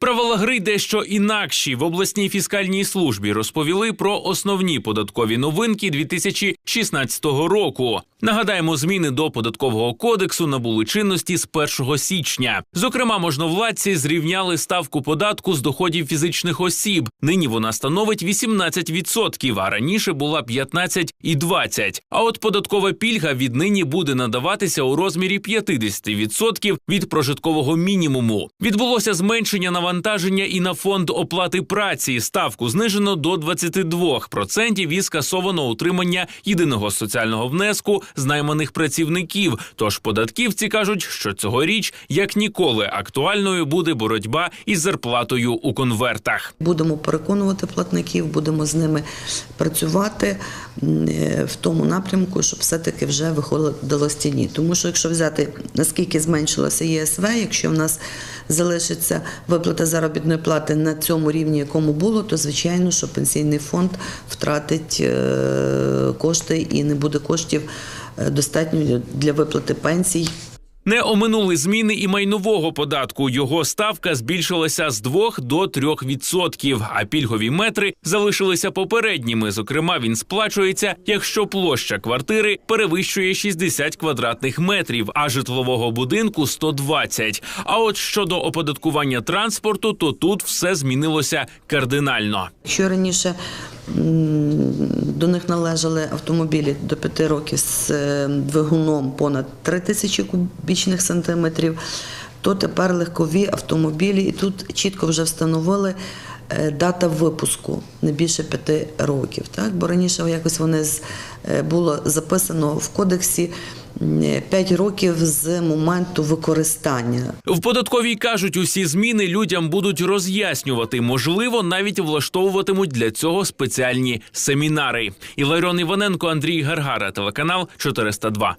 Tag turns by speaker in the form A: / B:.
A: Правила гри дещо інакші. В обласній фіскальній службі розповіли про основні податкові новинки 2016 року. Нагадаємо, зміни до податкового кодексу набули чинності з 1 січня. Зокрема, можновладці зрівняли ставку податку з доходів фізичних осіб. Нині вона становить 18%, а раніше була 15 і 20. А от податкова пільга віднині буде надаватися у розмірі 50% від прожиткового мінімуму. Відбулося зменшення навантаження і на фонд оплати праці. Ставку знижено до 22% і скасовано утримання єдиного соціального внеску з найманих працівників. Тож податківці кажуть, що цьогоріч як ніколи актуальною буде боротьба із зарплатою у конвертах.
B: Будемо переконувати платників, будемо з ними працювати е, в тому напрямку, щоб все-таки вже виходило з тіні. Тому що якщо взяти наскільки зменшилося ЄСВ, якщо в нас залишиться виплата заробітної плати на цьому рівні, якому було, то звичайно, що пенсійний фонд втратить е, кошти і не буде коштів достатньо для виплати пенсій.
A: Не оминули зміни і майнового податку. Його ставка збільшилася з 2 до 3 відсотків, а пільгові метри залишилися попередніми. Зокрема, він сплачується, якщо площа квартири перевищує 60 квадратних метрів, а житлового будинку 120. А от щодо оподаткування транспорту, то тут все змінилося кардинально.
B: Якщо раніше до них належали автомобілі до 5 років з е, двигуном понад 3 тисячі кубічних сантиметрів, то тепер легкові автомобілі, і тут чітко вже встановили е, дата випуску не більше 5 років. Так? Бо раніше якось вони е, було записано в кодексі 5 років з моменту використання.
A: В податковій кажуть, усі зміни людям будуть роз'яснювати. Можливо, навіть влаштовуватимуть для цього спеціальні семінари. Іларіон Іваненко, Андрій Гаргара, телеканал 402.